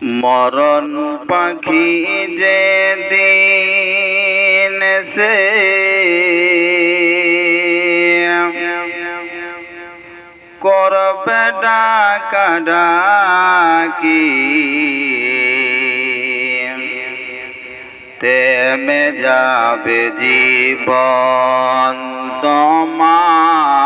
মরণ পাখি যে দিন সে করবে ডাকি তেমে যাবে জীবন তোমার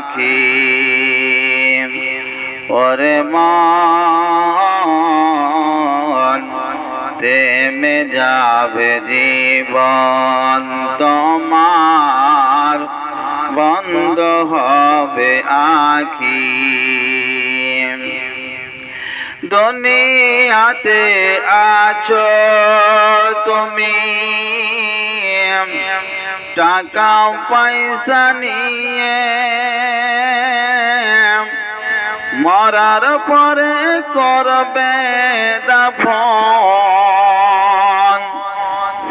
আখি ওরে মন থেমে যাবে জীবন, তোমার বন্ধ হবে আখি। দুনিয়াতে আছো তুমি টাকা পয়সা নিয়ে মরার পরে করবে দাফন।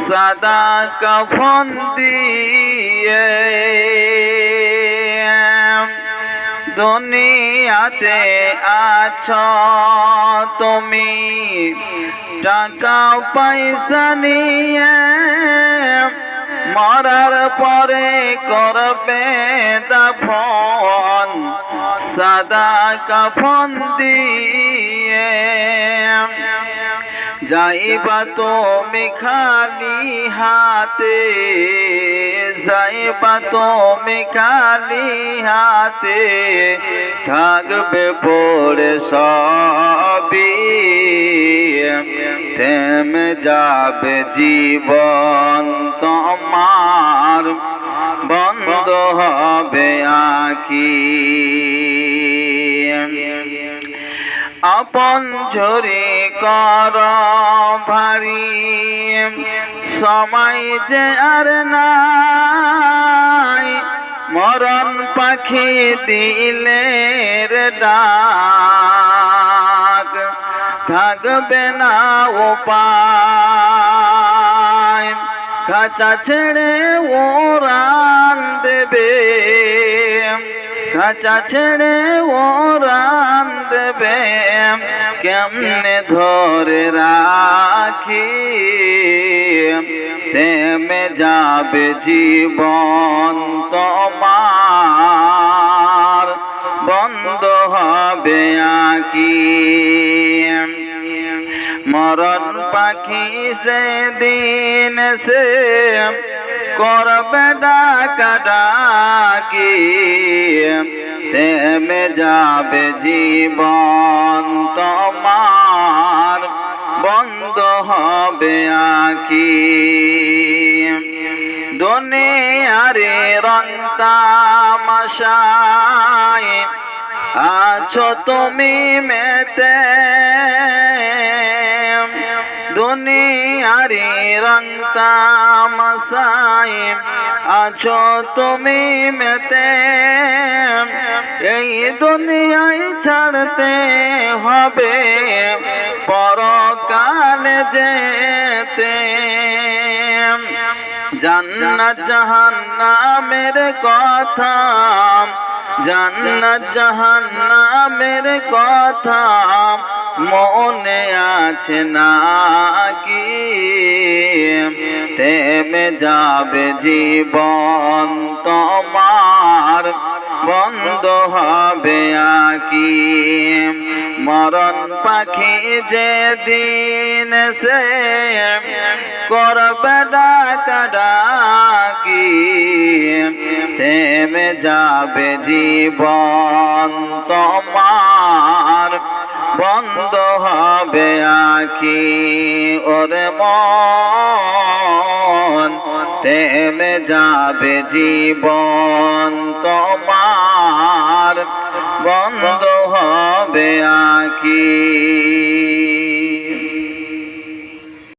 সাদা কাফন দিয়ে দুনিয়াতে আছো তুমি। টাকা পয়সা নিয়ে মরার পরে করবে দাফন। সাদা কাফন দিয়ে, যাইবা তুমি খালি হাতে, যাইবা তুমি খালি হাতে, থাকবে পড়ে সবই, থেমে যাবে জীবন তোমার, বন্ধ হবে আখি। আপন ঝরি কর ভারী। সময় যে আর নাই, মরণ পাখি দিলের ডাক। থাকবে না উপায়, খাঁচা ছেড়ে ওরান দেবে। খাঁচা ছেড়ে ওরান দেবে, কেমনে ধরে রাখি? তেমে যাবে জীবন তোমার, বন্ধ হবে আকি। মরণ পাখি সে দিন সে করবে ডাকা তেমে যাবে জীবন তোমার বন্ধ হবে আখি দুনিয়ারে রন্তামশায় আছো তুমি মেতে দুনিয়ারে রন্তামশায় আছো তুমি মেতে। এই দুনিয়ায় ছাড়তে হবে পরকাল যেতে। জান্নাত জাহান্নামের কথা, জান্নাত জাহান্নামের কথা। মনে আছে না কি তেমে যাবে জীবন তোমার, বন্ধ হবে আকি। মরণ পাখি যে দিন সে করবে ডাকা থেমে যাবে জীবন তোমার বন্ধ হবে আঁকি ওরে মন। তেমে যাবে জীবন তোমার। বন্ধ হবে আ